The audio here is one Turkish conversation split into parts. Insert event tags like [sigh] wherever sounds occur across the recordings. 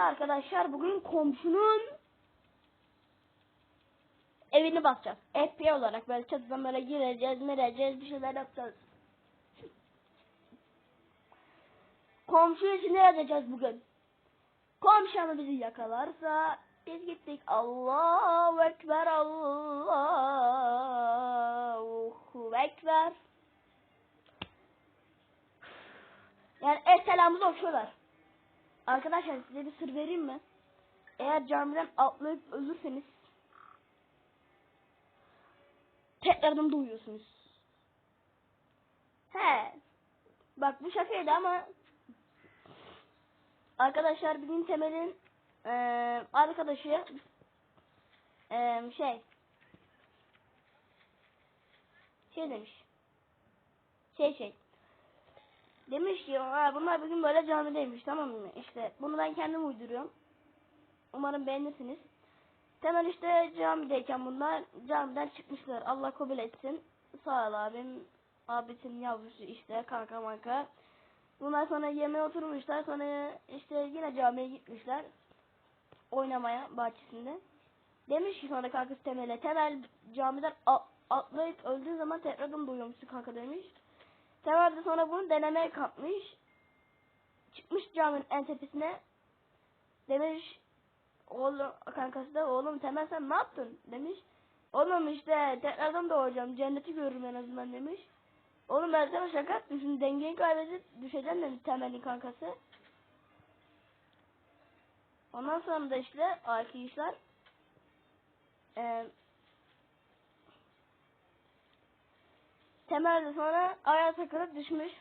Arkadaşlar bugün komşunun evini basacağız. FBI olarak böyle çatıdan böyle gireceğiz, mireceğiz, bir şeyler yapacağız. Komşu için ne yapacağız bugün? Komşu ama bizi yakalarsa biz gittik. Allahu Ekber, Allahu Ekber. Yani el selamımızı okuyorlar. Arkadaşlar size bir sır vereyim mi? Eğer camiden atlayıp ölürseniz tekrardan doğuyorsunuz. He. Bak bu şakaydı ama arkadaşlar bizim Temel'in eee arkadaşı eee şey şey demiş. Şey şey. Demiş ki ha, bunlar bugün böyle camideymiş tamam mı? İşte bunu ben kendim uyduruyorum. Umarım beğenirsiniz. Temel işte camideyken bunlar camiden çıkmışlar. Allah kabul etsin. Sağ ol abim. Abisinin yavrusu işte kanka manka. Bunlar sonra yemeğe oturmuşlar. Sonra işte yine camiye gitmişler. Oynamaya bahçesinde. Demiş ki sonra kankası Temel'e. Temel camiden atlayıp öldüğü zaman tekrardan duyuyormuşsun kanka demiş. Temel de sonra bunu denemeye kalkmış. Çıkmış caminin en tepesine. Demiş oğlum kankası da oğlum Temel sen ne yaptın demiş. Oğlum işte tekrardan doğacağım cenneti görürüm en azından demiş. Oğlum ben sana şaka yaptım şimdi dengeyi kaybedip düşeceğim demiş Temel'in kankası. Ondan sonra da işte arkadaşlar eee Temel de sonra ayağa takılıp düşmüş.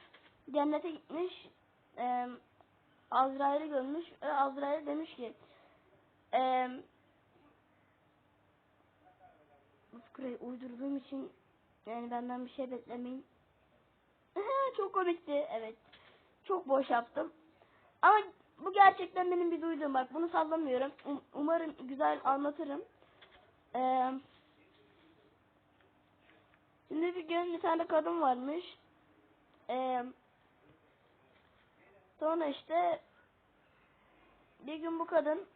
Cennete gitmiş. Eee Azrail'i görmüş. Ve Azrail demiş ki eee bu fıkrayı uydurduğum için yani benden bir şey beklemeyin. [laughs] Çok komikti. Evet. Çok boş yaptım. Ama bu gerçekten benim bir duyduğum. Bak bunu sallamıyorum. Um- umarım güzel anlatırım. Eee Şimdi bir gün bir tane kadın varmış. Ee, sonra işte bir gün bu kadın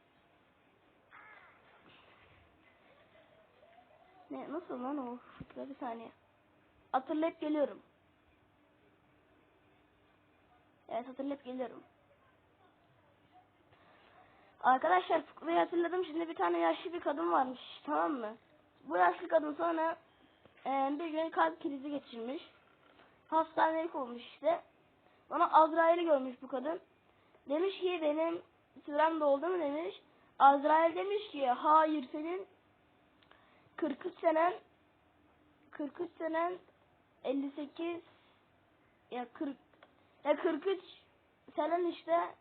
ne nasıl lan o bir saniye hatırlayıp geliyorum. Evet hatırlayıp geliyorum. Arkadaşlar fıkrayı hatırladım. Şimdi bir tane yaşlı bir kadın varmış. Tamam mı? Bu yaşlı kadın sonra ee, bir gün kalp krizi geçirmiş. Hastanelik olmuş işte. Ona Azrail'i görmüş bu kadın. Demiş ki benim sürem doldu mu demiş. Azrail demiş ki hayır senin 43 senen 43 senen 58 ya 40 ya 43 senen işte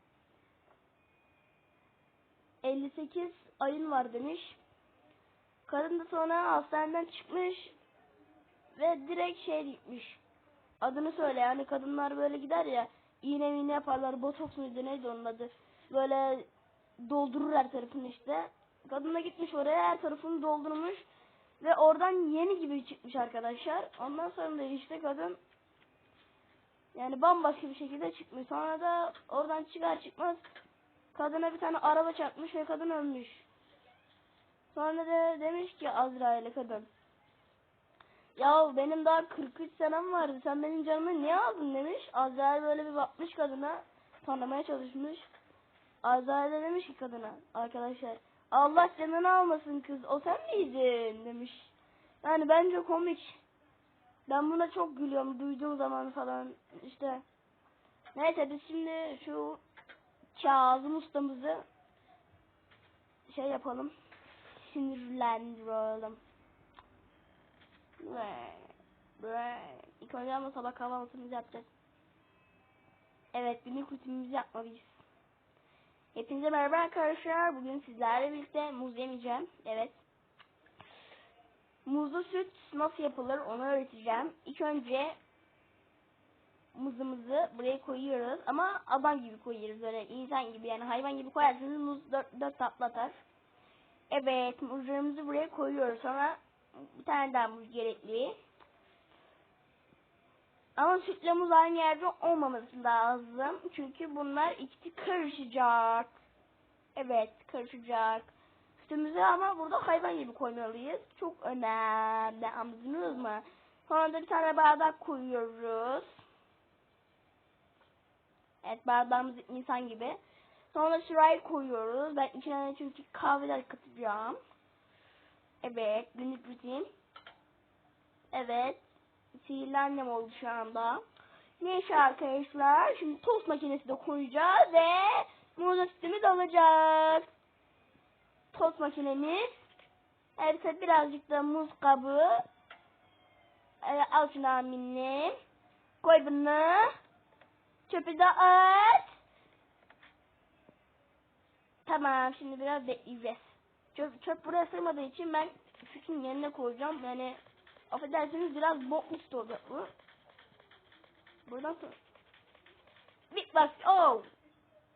58 ayın var demiş. Kadın da sonra hastaneden çıkmış ve direkt şey gitmiş. Adını söyle yani kadınlar böyle gider ya iğne miğne yaparlar botoks muydu neydi onun adı. Böyle doldurur her tarafını işte. Kadın da gitmiş oraya her tarafını doldurmuş. Ve oradan yeni gibi çıkmış arkadaşlar. Ondan sonra da işte kadın yani bambaşka bir şekilde çıkmış. Sonra da oradan çıkar çıkmaz kadına bir tane araba çarpmış ve kadın ölmüş. Sonra da demiş ki Azrail'e kadın. Ya benim daha 43 senem vardı. Sen benim canımı niye aldın demiş. Azrail böyle bir bakmış kadına. Tanımaya çalışmış. Azrail de demiş ki kadına arkadaşlar. Allah canını almasın kız. O sen miydin demiş. Yani bence komik. Ben buna çok gülüyorum duyduğum zaman falan işte. Neyse biz şimdi şu Kazım ustamızı şey yapalım. Sinirlendirelim. İlk önce ama sabah kahvaltımızı yapacağız. Evet günlük rutinimizi yapmalıyız. Hepinize merhaba arkadaşlar. Bugün sizlerle birlikte muz yemeyeceğim. Evet. Muzlu süt nasıl yapılır onu öğreteceğim. İlk önce muzumuzu buraya koyuyoruz. Ama adam gibi koyuyoruz. Böyle insan gibi yani hayvan gibi koyarsanız muz 4, 4 tatlı atar. Evet muzlarımızı buraya koyuyoruz. Sonra bir tane daha muz gerekli. Ama sütle muz aynı yerde olmaması lazım. Çünkü bunlar ikisi karışacak. Evet karışacak. Sütümüzü ama burada hayvan gibi koymalıyız. Çok önemli anladınız mı? Sonra da bir tane bardak koyuyoruz. Evet bardağımız insan gibi. Sonra sırayı koyuyoruz. Ben içine çünkü kahveler katacağım. Evet günlük rutin. Evet. Sihirli annem oldu şu anda. Neyse arkadaşlar. Şimdi tost makinesi de koyacağız ve muz sütümüz olacak. Tost makinemiz. Evet birazcık da muz kabı. Evet, al şunu aminle. Koy bunu. Çöpü de at. Tamam şimdi biraz bekleyeceğiz. Çöp, çöp buraya sığmadığı için ben sütün yerine koyacağım. Yani affedersiniz biraz bokmuş olacak bu. Buradan sonra. Beatbox. Oh.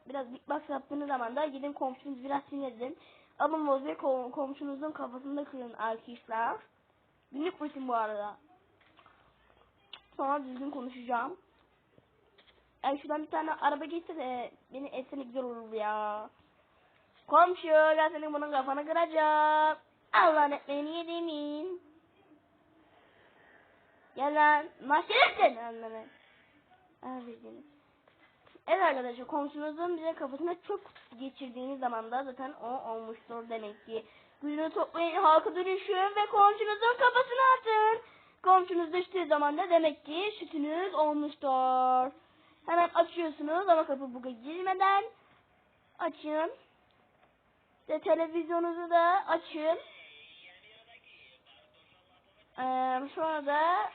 Biraz beatbox yaptığınız zaman da gidin komşunuz biraz sinirledin. Alın bozuyu kom komşunuzun kafasında kırın arkadaşlar. Günlük rutin bu arada. Sonra düzgün konuşacağım. Ay şuradan bir tane araba geçse de beni etsene güzel olur ya. Komşu ben senin bunun kafanı kıracağım. Allah'ın ekmeğini yediğimin. Gel lan. Mahşeretsin anlamı. Abicim. Evet arkadaşlar komşunuzun bize kafasına çok geçirdiğiniz zaman da zaten o olmuştur demek ki. Gücünü toplayın halka dönüşün ve komşunuzun kafasına atın. Komşunuz düştüğü zaman da demek ki sütünüz olmuştur. Hemen açıyorsunuz ama kapı buga girmeden açın. Ve televizyonunuzu da açın. Ee, sonra da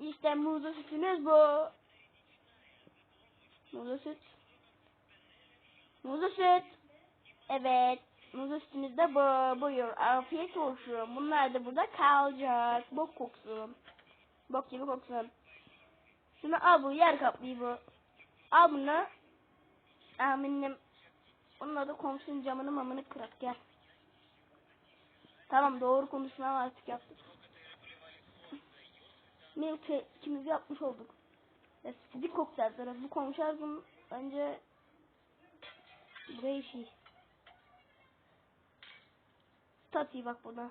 işte muzlu sütünüz bu. Muzlu süt. Muzlu süt. Evet. Muzlu sütünüz de bu. Buyur. Afiyet olsun. Bunlar da burada kalacak. Bok koksun. Bok gibi koksun. Şunu al bu. Yer kaplıyı bu. Al bunu. Aminim. Onun adı komşunun camını mamını kırak gel. Tamam doğru konuşma artık yaptık. Milk ikimiz yapmış olduk. Ya kokteyl tarafı. Bu gün önce buraya şey. Tati bak buna.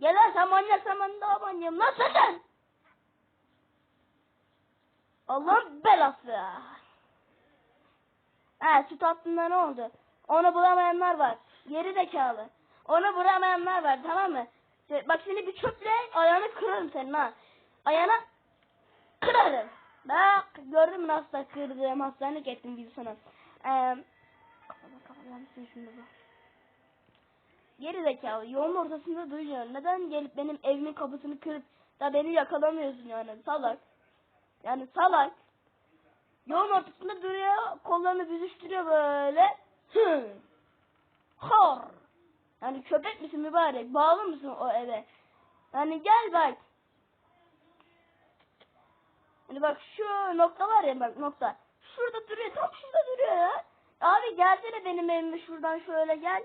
Gel lan sen manyak sen ben daha manyağım. Lan sen! Allah'ın belası. Ha süt hattında ne oldu? Onu bulamayanlar var. Geri zekalı. Onu bulamayanlar var tamam mı? Şey, Bak seni bir çöple ayağını kırarım senin ha. Ayağına kırarım. Bak gördün mü nasıl kırdım hastanelik ettim gibi sana. Ee, mısın şimdi bu? Geri zekalı yolun ortasında duruyor. Neden gelip benim evimin kapısını kırıp da beni yakalamıyorsun yani salak. Yani salak. Yolun ortasında duruyor, kollarını büzüştürüyor böyle. Hı. Hor. Yani köpek misin mübarek? Bağlı mısın o eve? Yani gel bak. Hani bak şu nokta var ya bak nokta. Şurada duruyor, tam şurada duruyor ya. Abi gelsene benim evime şuradan şöyle gel.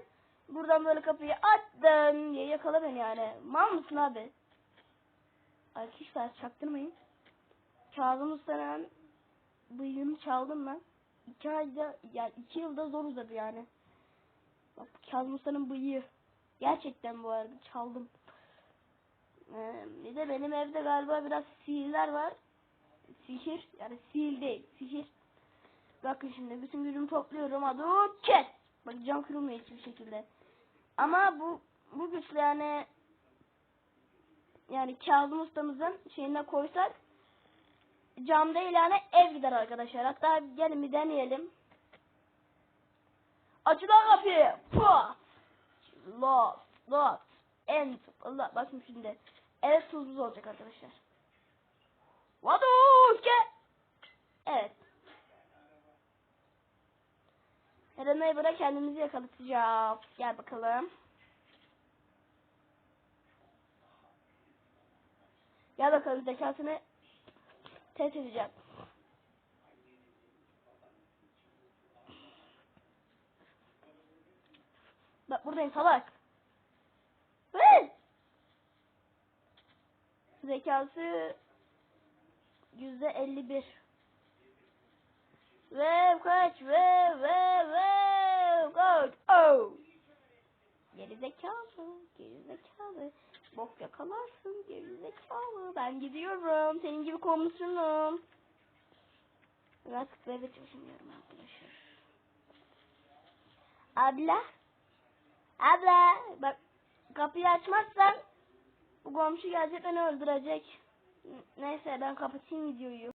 Buradan böyle kapıyı attım diye yakala beni yani. Mal mısın abi? Arkadaşlar çaktırmayın. Kazım Usta'nın bıyığını çaldım ben. İki ayda, yani iki yılda zor uzadı yani. Bak Kazım Usta'nın bıyığı. Gerçekten bu arada çaldım. Ee, bir de benim evde galiba biraz sihirler var. Sihir, yani sihir değil, sihir. Bakın şimdi bütün gücümü topluyorum. Hadi kes. Bak cam kırılmıyor hiçbir şekilde. Ama bu bu güçle yani yani Kazım ustamızın şeyine koysak cam değil yani ev gider arkadaşlar. Hatta gelin bir deneyelim. Açılan kapıyı. Pua. Lost. Lost. End. Allah bakın şimdi. Ev tuzsuz olacak arkadaşlar. Vaduke. Evet. Erena'yı bırak kendimizi yakalatacağız. Gel bakalım. Gel bakalım zekasını test edeceğim. Bak buradayım salak. Ve zekası yüzde elli bir. Ve kaç ve ve ve kaç. Gerizekalı, gerizekalı. Bok yakalarsın gerizekalı. Ben gidiyorum. Senin gibi komisyonum. Biraz eve çalışmıyorum arkadaşlar. Abla. Abla. Bak kapıyı açmazsan bu komşu gelecek beni öldürecek. Neyse ben kapatayım videoyu.